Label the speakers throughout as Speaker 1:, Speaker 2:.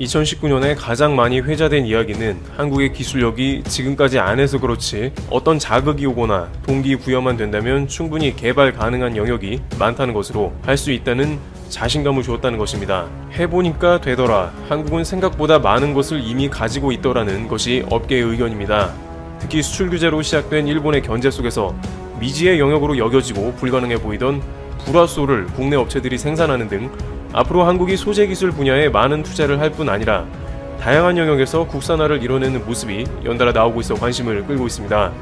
Speaker 1: 2019년에 가장 많이 회자된 이야기는 한국의 기술력이 지금까지 안 해서 그렇지 어떤 자극이 오거나 동기 부여만 된다면 충분히 개발 가능한 영역이 많다는 것으로 할 수 있다는 자신감을 주었다는 것입니다. 해보니까 되더라. 한국은 생각보다 많은 것을 이미 가지고 있더라는 것이 업계의 의견입니다. 특히 수출 규제로 시작된 일본의 견제 속에서 미지의 영역으로 여겨지고 불가능해 보이던 불화소를 국내 업체들이 생산하는 등 앞으로 한국이 소재 기술 분야에 많은 투자를 할 뿐 아니라 다양한 영역에서 국산화를 이뤄내는 모습이 연달아 나오고 있어 관심을 끌고 있습니다.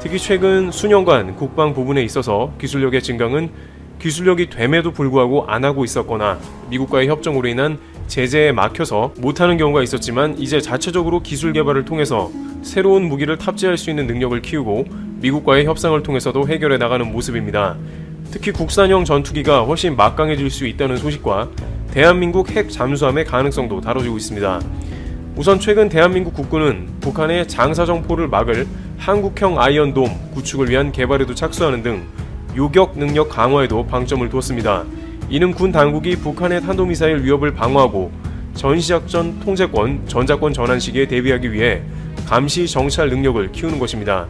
Speaker 1: 특히 최근 수년간 국방 부분에 있어서 기술력의 증강은 기술력이 됨에도 불구하고 안 하고 있었거나 미국과의 협정으로 인한 제재에 막혀서 못하는 경우가 있었지만 이제 자체적으로 기술 개발을 통해서 새로운 무기를 탑재할 수 있는 능력을 키우고 미국과의 협상을 통해서도 해결해 나가는 모습입니다. 특히 국산형 전투기가 훨씬 막강해질 수 있다는 소식과 대한민국 핵 잠수함의 가능성도 다뤄지고 있습니다. 우선 최근 대한민국 국군은 북한의 장사정포를 막을 한국형 아이언돔 구축을 위한 개발에도 착수하는 등 요격 능력 강화에도 방점을 뒀습니다. 이는 군 당국이 북한의 탄도미사일 위협을 방어하고 전시작전 통제권, 전자권 전환 시기에 대비하기 위해 감시 정찰 능력을 키우는 것입니다.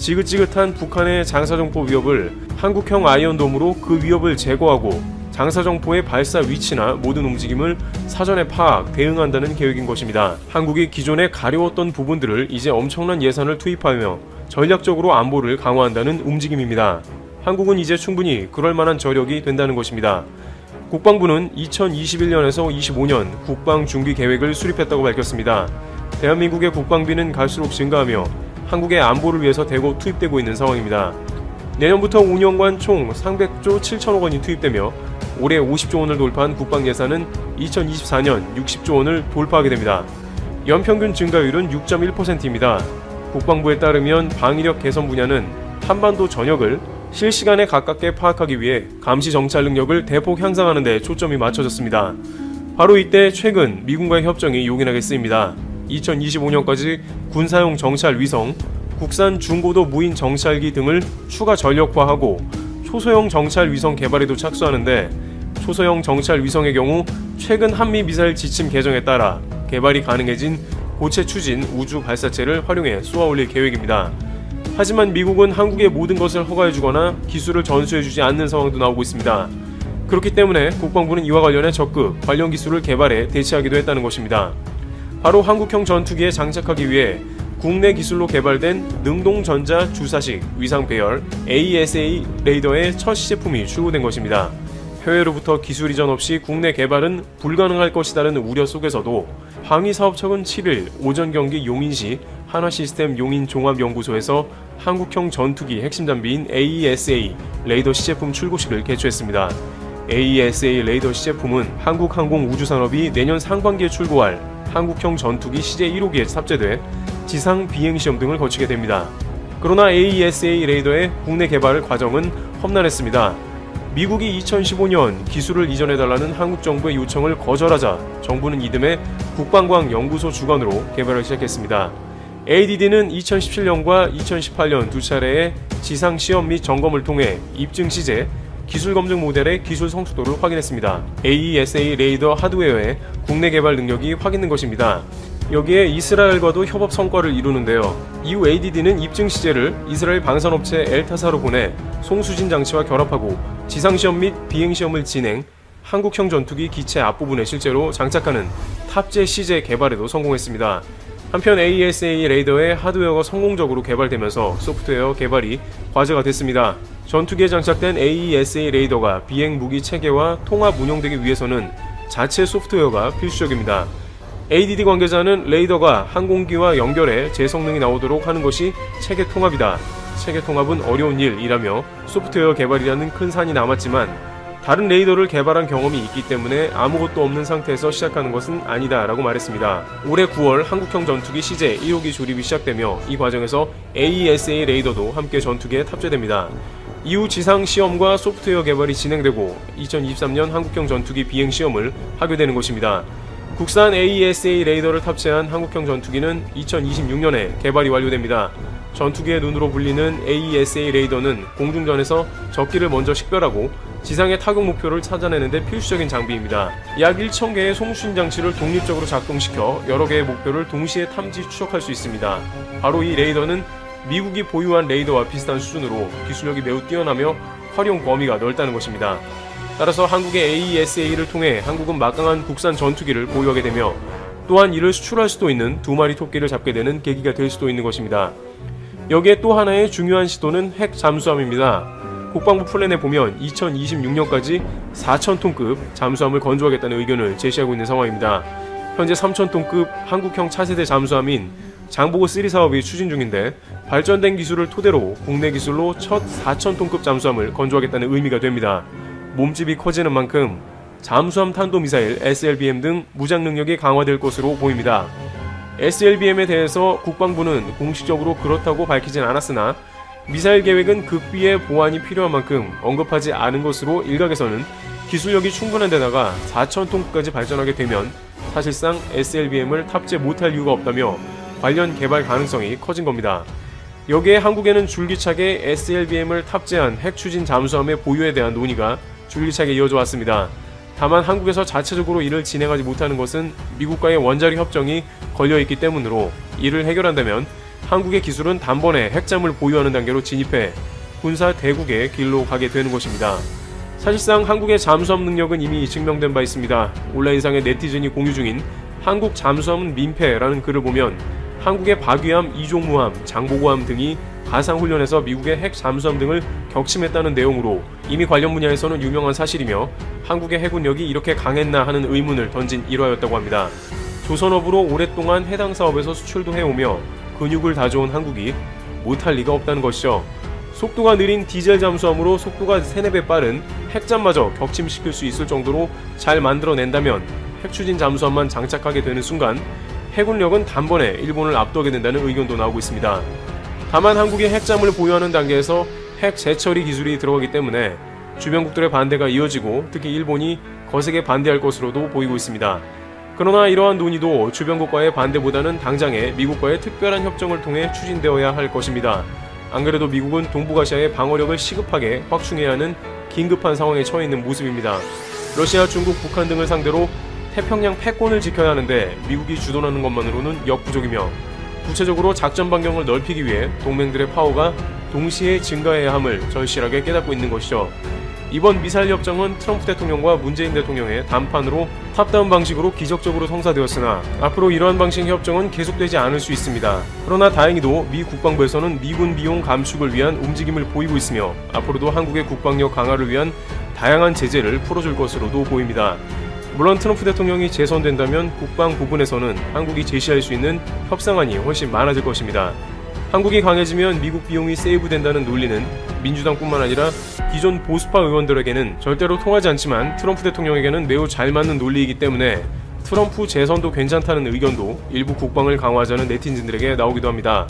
Speaker 1: 지긋지긋한 북한의 장사정포 위협을 한국형 아이언돔으로 그 위협을 제거하고 장사정포의 발사 위치나 모든 움직임을 사전에 파악, 대응한다는 계획인 것입니다. 한국이 기존에 가려웠던 부분들을 이제 엄청난 예산을 투입하며 전략적으로 안보를 강화한다는 움직임입니다. 한국은 이제 충분히 그럴 만한 저력이 된다는 것입니다. 국방부는 2021년에서 25년 국방 중기 계획을 수립했다고 밝혔습니다. 대한민국의 국방비는 갈수록 증가하며 한국의 안보를 위해서 대거 투입되고 있는 상황입니다. 내년부터 5년간 총 300조 7천억 원이 투입되며 올해 50조 원을 돌파한 국방 예산은 2024년 60조 원을 돌파하게 됩니다. 연평균 증가율은 6.1%입니다. 국방부에 따르면 방위력 개선 분야는 한반도 전역을 실시간에 가깝게 파악하기 위해 감시 정찰 능력을 대폭 향상하는 데 초점이 맞춰졌습니다. 바로 이때 최근 미군과의 협정이 요긴하게 쓰입니다. 2025년까지 군사용 정찰 위성, 국산 중고도 무인 정찰기 등을 추가 전력화하고 초소형 정찰 위성 개발에도 착수하는데 초소형 정찰 위성의 경우 최근 한미 미사일 지침 개정에 따라 개발이 가능해진 고체 추진 우주 발사체를 활용해 쏘아 올릴 계획입니다. 하지만 미국은 한국의 모든 것을 허가해주거나 기술을 전수해주지 않는 상황도 나오고 있습니다. 그렇기 때문에 국방부는 이와 관련해 적극 관련 기술을 개발해 대체하기도 했다는 것입니다. 바로 한국형 전투기에 장착하기 위해 국내 기술로 개발된 능동전자 주사식 위상 배열 ASA 레이더의 첫 시제품이 출고된 것입니다. 해외로부터 기술 이전 없이 국내 개발은 불가능할 것이라는 우려 속에서도 방위사업청은 7일 오전 경기 용인시 한화시스템 용인종합연구소에서 한국형 전투기 핵심 장비인 AESA 레이더 시제품 출고식을 개최했습니다. AESA 레이더 시제품은 한국항공우주산업이 내년 상반기에 출고할 한국형 전투기 시제 1호기에 탑재돼 지상 비행 시험 등을 거치게 됩니다. 그러나 AESA 레이더의 국내 개발 과정은 험난했습니다. 미국이 2015년 기술을 이전해달라는 한국 정부의 요청을 거절하자 정부는 이듬해 국방과학 연구소 주관으로 개발을 시작했습니다. ADD는 2017년과 2018년 두 차례의 지상 시험 및 점검을 통해 입증 시제, 기술 검증 모델의 기술 성숙도를 확인했습니다. AESA 레이더 하드웨어의 국내 개발 능력이 확인된 것입니다. 여기에 이스라엘과도 협업 성과를 이루는데요. 이후 ADD는 입증 시제를 이스라엘 방산업체 엘타사로 보내 송수진 장치와 결합하고 지상시험 및 비행시험을 진행, 한국형 전투기 기체 앞부분에 실제로 장착하는 탑재 시제 개발에도 성공했습니다. 한편 AESA 레이더의 하드웨어가 성공적으로 개발되면서 소프트웨어 개발이 과제가 됐습니다. 전투기에 장착된 AESA 레이더가 비행 무기 체계와 통합 운용되기 위해서는 자체 소프트웨어가 필수적입니다. ADD 관계자는 레이더가 항공기와 연결해 제 성능이 나오도록 하는 것이 체계 통합이다. 체계 통합은 어려운 일이라며 소프트웨어 개발이라는 큰 산이 남았지만 다른 레이더를 개발한 경험이 있기 때문에 아무것도 없는 상태에서 시작하는 것은 아니다 라고 말했습니다. 올해 9월 한국형 전투기 시제 1호기 조립이 시작되며 이 과정에서 AESA 레이더도 함께 전투기에 탑재됩니다. 이후 지상 시험과 소프트웨어 개발이 진행되고 2023년 한국형 전투기 비행 시험을 하게 되는 것입니다. 국산 AESA 레이더를 탑재한 한국형 전투기는 2026년에 개발이 완료됩니다. 전투기의 눈으로 불리는 AESA 레이더는 공중전에서 적기를 먼저 식별하고 지상의 타격 목표를 찾아내는데 필수적인 장비입니다. 약 1,000개의 송수신 장치를 독립적으로 작동시켜 여러 개의 목표를 동시에 탐지 추적할 수 있습니다. 바로 이 레이더는 미국이 보유한 레이더와 비슷한 수준으로 기술력이 매우 뛰어나며 활용 범위가 넓다는 것입니다. 따라서 한국의 AESA를 통해 한국은 막강한 국산 전투기를 보유하게 되며 또한 이를 수출할 수도 있는 두 마리 토끼를 잡게 되는 계기가 될 수도 있는 것입니다. 여기에 또 하나의 중요한 시도는 핵 잠수함입니다. 국방부 플랜에 보면 2026년까지 4,000톤급 잠수함을 건조하겠다는 의견을 제시하고 있는 상황입니다. 현재 3,000톤급 한국형 차세대 잠수함인 장보고 3 사업이 추진 중인데 발전된 기술을 토대로 국내 기술로 첫 4,000톤급 잠수함을 건조하겠다는 의미가 됩니다. 몸집이 커지는 만큼 잠수함 탄도미사일 SLBM 등 무장 능력이 강화될 것으로 보입니다. SLBM에 대해서 국방부는 공식적으로 그렇다고 밝히진 않았으나 미사일 계획은 극비의 보완이 필요한 만큼 언급하지 않은 것으로 일각에서는 기술력이 충분한 데다가 4,000톤까지 발전하게 되면 사실상 SLBM을 탑재 못할 이유가 없다며 관련 개발 가능성이 커진 겁니다. 여기에 한국에는 줄기차게 SLBM을 탑재한 핵 추진 잠수함의 보유에 대한 논의가 줄기차게 이어져 왔습니다. 다만 한국에서 자체적으로 이를 진행하지 못하는 것은 미국과의 원자력 협정이 걸려 있기 때문으로 이를 해결한다면 한국의 기술은 단번에 핵잠을 보유하는 단계로 진입해 군사 대국의 길로 가게 되는 것입니다. 사실상 한국의 잠수함 능력은 이미 증명된 바 있습니다. 온라인상의 네티즌이 공유 중인 한국 잠수함은 민폐라는 글을 보면 한국의 박위함, 이종무함, 장보고함 등이 가상훈련에서 미국의 핵 잠수함 등을 격침했다는 내용으로 이미 관련 분야에서는 유명한 사실이며 한국의 해군력이 이렇게 강했나 하는 의문을 던진 일화였다고 합니다. 조선업으로 오랫동안 해당 사업에서 수출도 해오며 근육을 다져온 한국이 못할 리가 없다는 것이죠. 속도가 느린 디젤 잠수함으로 속도가 3, 4배 빠른 핵잠마저 격침시킬 수 있을 정도로 잘 만들어낸다면 핵추진 잠수함만 장착하게 되는 순간 해군력은 단번에 일본을 압도하게 된다는 의견도 나오고 있습니다. 다만 한국이 핵잠을 보유하는 단계에서 핵 재처리 기술이 들어가기 때문에 주변국들의 반대가 이어지고 특히 일본이 거세게 반대할 것으로도 보이고 있습니다. 그러나 이러한 논의도 주변국과의 반대보다는 당장에 미국과의 특별한 협정을 통해 추진되어야 할 것입니다. 안 그래도 미국은 동북아시아의 방어력을 시급하게 확충해야 하는 긴급한 상황에 처해 있는 모습입니다. 러시아, 중국, 북한 등을 상대로 태평양 패권을 지켜야 하는데 미국이 주도하는 것만으로는 역부족이며 구체적으로 작전 반경을 넓히기 위해 동맹들의 파워가 동시에 증가해야 함을 절실하게 깨닫고 있는 것이죠. 이번 미사일 협정은 트럼프 대통령과 문재인 대통령의 단판으로 탑다운 방식으로 기적적으로 성사되었으나 앞으로 이러한 방식의 협정은 계속되지 않을 수 있습니다. 그러나 다행히도 미 국방부에서는 미군 비용 감축을 위한 움직임을 보이고 있으며 앞으로도 한국의 국방력 강화를 위한 다양한 제재를 풀어줄 것으로도 보입니다. 물론 트럼프 대통령이 재선된다면 국방 부분에서는 한국이 제시할 수 있는 협상안이 훨씬 많아질 것입니다. 한국이 강해지면 미국 비용이 세이브된다는 논리는 민주당뿐만 아니라 기존 보수파 의원들에게는 절대로 통하지 않지만 트럼프 대통령에게는 매우 잘 맞는 논리이기 때문에 트럼프 재선도 괜찮다는 의견도 일부 국방을 강화하자는 네티즌들에게 나오기도 합니다.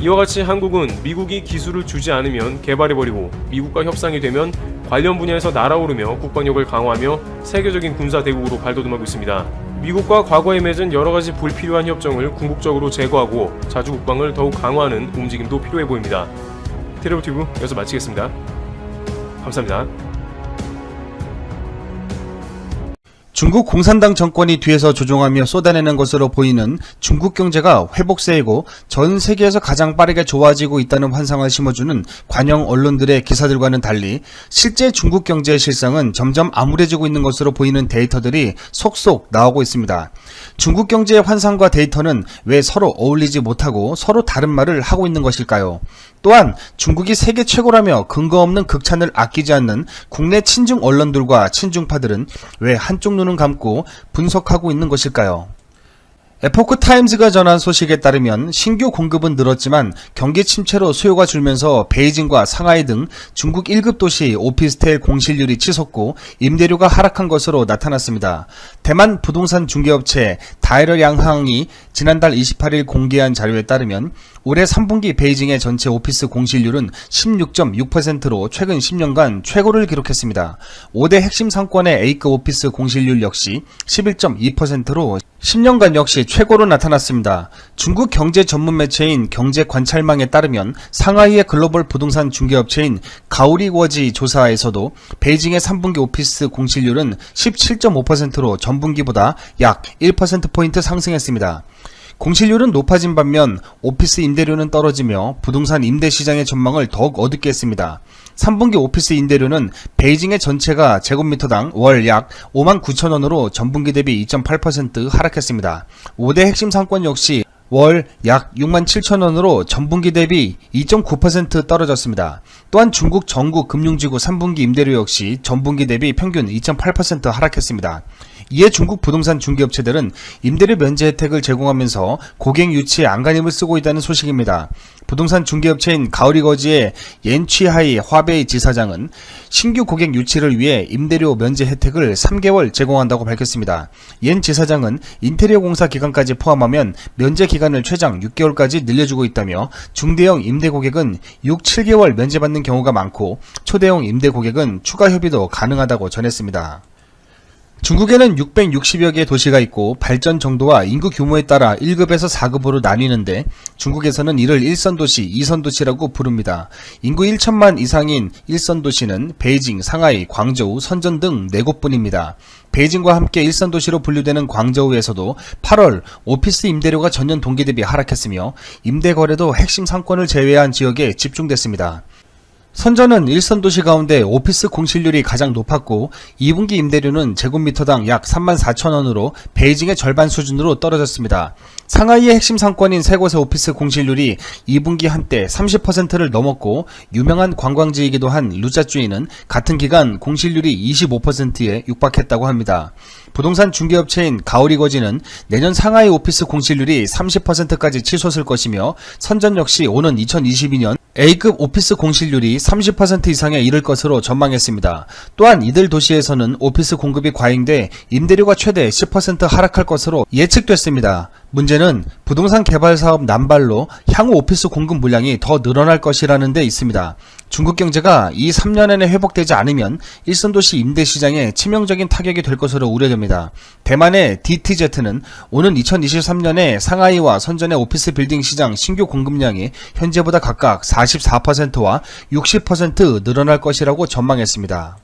Speaker 1: 이와 같이 한국은 미국이 기술을 주지 않으면 개발해버리고 미국과 협상이 되면 관련 분야에서 날아오르며 국방력을 강화하며 세계적인 군사 대국으로 발돋움하고 있습니다. 미국과 과거에 맺은 여러 가지 불필요한 협정을 궁극적으로 제거하고 자주 국방을 더욱 강화하는 움직임도 필요해 보입니다. 테레비티브 여기서 마치겠습니다. 감사합니다.
Speaker 2: 중국 공산당 정권이 뒤에서 조종하며 쏟아내는 것으로 보이는 중국 경제가 회복세이고 전 세계에서 가장 빠르게 좋아지고 있다는 환상을 심어주는 관영 언론들의 기사들과는 달리 실제 중국 경제의 실상은 점점 암울해지고 있는 것으로 보이는 데이터들이 속속 나오고 있습니다. 중국 경제의 환상과 데이터는 왜 서로 어울리지 못하고 서로 다른 말을 하고 있는 것일까요? 또한 중국이 세계 최고라며 근거 없는 극찬을 아끼지 않는 국내 친중 언론들과 친중파들은 왜 한쪽 눈은 감고 분석하고 있는 것일까요? 에포크 타임즈가 전한 소식에 따르면 신규 공급은 늘었지만 경기 침체로 수요가 줄면서 베이징과 상하이 등 중국 1급 도시 오피스텔 공실률이 치솟고 임대료가 하락한 것으로 나타났습니다. 대만 부동산 중개업체 다이러 양항이 지난달 28일 공개한 자료에 따르면 올해 3분기 베이징의 전체 오피스 공실률은 16.6%로 최근 10년간 최고를 기록했습니다. 5대 핵심 상권의 A급 오피스 공실률 역시 11.2%로 10년간 역시 최고로 나타났습니다. 중국 경제 전문 매체인 경제관찰망에 따르면 상하이의 글로벌 부동산 중개업체인 가오리워지 조사에서도 베이징의 3분기 오피스 공실률은 17.5%로 전분기보다 약 1%포인트 상승했습니다. 공실률은 높아진 반면 오피스 임대료는 떨어지며 부동산 임대 시장의 전망을 더욱 어둡게 했습니다. 3분기 오피스 임대료는 베이징의 전체가 제곱미터당 월 약 5만 9천 원으로 전분기 대비 2.8% 하락했습니다. 5대 핵심 상권 역시 월약 6만 7천 원으로 전분기 대비 2.9% 떨어졌습니다. 또한 중국 전국 금융지구 3분기 임대료 역시 전분기 대비 평균 2.8% 하락했습니다. 이에 중국 부동산 중개업체들은 임대료 면제 혜택을 제공하면서 고객 유치에 안간힘을 쓰고 있다는 소식입니다. 부동산 중개업체인 가오리거지의 옌취하이 화베이 지사장은 신규 고객 유치를 위해 임대료 면제 혜택을 3개월 제공한다고 밝혔습니다. 옌 지사장은 인테리어 공사 기간까지 포함하면 면제 기간을 최장 6개월까지 늘려주고 있다며 중대형 임대 고객은 6, 7개월 면제받는 경우가 많고 초대형 임대 고객은 추가 협의도 가능하다고 전했습니다. 중국에는 660여 개의 도시가 있고 발전 정도와 인구 규모에 따라 1급에서 4급으로 나뉘는데 중국에서는 이를 1선 도시, 2선 도시라고 부릅니다. 인구 1천만 이상인 1선 도시는 베이징, 상하이, 광저우, 선전 등 4곳뿐입니다. 베이징과 함께 1선 도시로 분류되는 광저우에서도 8월 오피스 임대료가 전년 동기 대비 하락했으며 임대 거래도 핵심 상권을 제외한 지역에 집중됐습니다. 선전은 일선 도시 가운데 오피스 공실률이 가장 높았고 2분기 임대료는 제곱미터당 약 3만 4천 원으로 베이징의 절반 수준으로 떨어졌습니다. 상하이의 핵심 상권인 세 곳의 오피스 공실률이 2분기 한때 30%를 넘었고 유명한 관광지이기도 한 루자주이는 같은 기간 공실률이 25%에 육박했다고 합니다. 부동산 중개업체인 가오리거지는 내년 상하이 오피스 공실률이 30%까지 치솟을 것이며 선전 역시 오는 2022년 A급 오피스 공실률이 30% 이상에 이를 것으로 전망했습니다. 또한 이들 도시에서는 오피스 공급이 과잉돼 임대료가 최대 10% 하락할 것으로 예측됐습니다. 문제는 부동산 개발 사업 남발로 향후 오피스 공급 물량이 더 늘어날 것이라는 데 있습니다. 중국 경제가 이 3년 안에 회복되지 않으면 일선 도시 임대 시장에 치명적인 타격이 될 것으로 우려됩니다. 대만의 DTZ는 오는 2023년에 상하이와 선전의 오피스 빌딩 시장 신규 공급량이 현재보다 각각 44%와 60% 늘어날 것이라고 전망했습니다.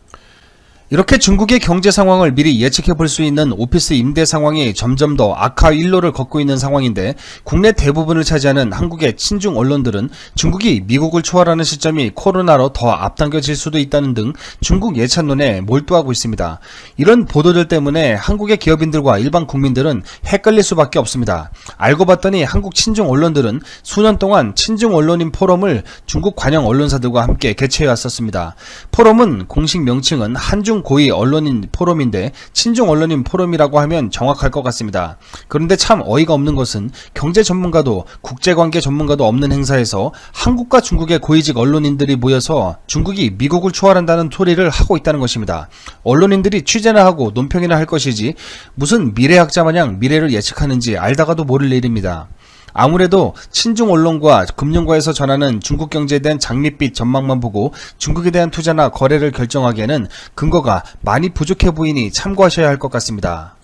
Speaker 2: 이렇게 중국의 경제 상황을 미리 예측해 볼 수 있는 오피스 임대 상황이 점점 더 악화 일로를 걷고 있는 상황인데 국내 대부분을 차지하는 한국의 친중 언론들은 중국이 미국을 초월하는 시점이 코로나로 더 앞당겨질 수도 있다는 등 중국 예찬론에 몰두하고 있습니다. 이런 보도들 때문에 한국의 기업인들과 일반 국민들은 헷갈릴 수밖에 없습니다. 알고 봤더니 한국 친중 언론들은 수년 동안 친중 언론인 포럼을 중국 관영 언론사들과 함께 개최해 왔었습니다. 포럼은 공식 명칭은 한중 고위 언론인 포럼인데 친중 언론인 포럼이라고 하면 정확할 것 같습니다. 그런데 참 어이가 없는 것은 경제 전문가도 국제관계 전문가도 없는 행사에서 한국과 중국의 고위직 언론인들이 모여서 중국이 미국을 초월한다는 소리를 하고 있다는 것입니다. 언론인들이 취재나 하고 논평이나 할 것이지 무슨 미래학자 마냥 미래를 예측하는지 알다가도 모를 일입니다. 아무래도 친중 언론과 금융가에서 전하는 중국 경제에 대한 장밋빛 전망만 보고 중국에 대한 투자나 거래를 결정하기에는 근거가 많이 부족해 보이니 참고하셔야 할 것 같습니다.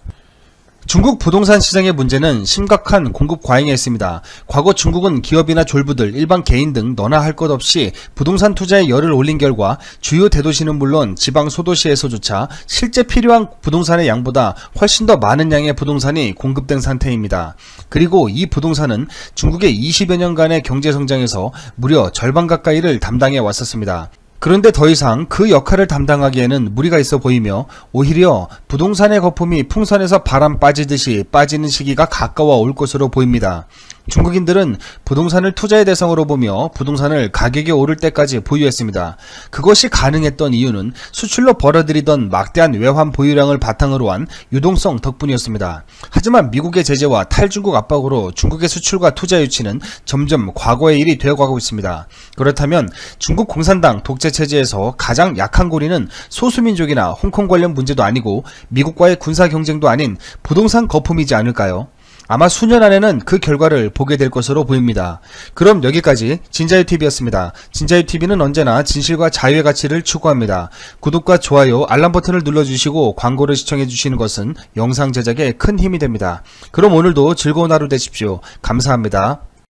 Speaker 2: 중국 부동산 시장의 문제는 심각한 공급 과잉에 있습니다. 과거 중국은 기업이나 졸부들, 일반 개인 등 너나 할 것 없이 부동산 투자에 열을 올린 결과 주요 대도시는 물론 지방 소도시에서조차 실제 필요한 부동산의 양보다 훨씬 더 많은 양의 부동산이 공급된 상태입니다. 그리고 이 부동산은 중국의 20여 년간의 경제 성장에서 무려 절반 가까이를 담당해 왔었습니다. 그런데 더 이상 그 역할을 담당하기에는 무리가 있어 보이며 오히려 부동산의 거품이 풍선에서 바람 빠지듯이 빠지는 시기가 가까워 올 것으로 보입니다. 중국인들은 부동산을 투자의 대상으로 보며 부동산을 가격이 오를 때까지 보유했습니다. 그것이 가능했던 이유는 수출로 벌어들이던 막대한 외환 보유량을 바탕으로 한 유동성 덕분이었습니다. 하지만 미국의 제재와 탈중국 압박으로 중국의 수출과 투자 유치는 점점 과거의 일이 되어가고 있습니다. 그렇다면 중국 공산당 독재 체제에서 가장 약한 고리는 소수민족이나 홍콩 관련 문제도 아니고 미국과의 군사 경쟁도 아닌 부동산 거품이지 않을까요? 아마 수년 안에는 그 결과를 보게 될 것으로 보입니다. 그럼 여기까지 진자유TV였습니다. 진자유TV는 언제나 진실과 자유의 가치를 추구합니다. 구독과 좋아요, 알람 버튼을 눌러주시고 광고를 시청해주시는 것은 영상 제작에 큰 힘이 됩니다. 그럼 오늘도 즐거운 하루 되십시오. 감사합니다.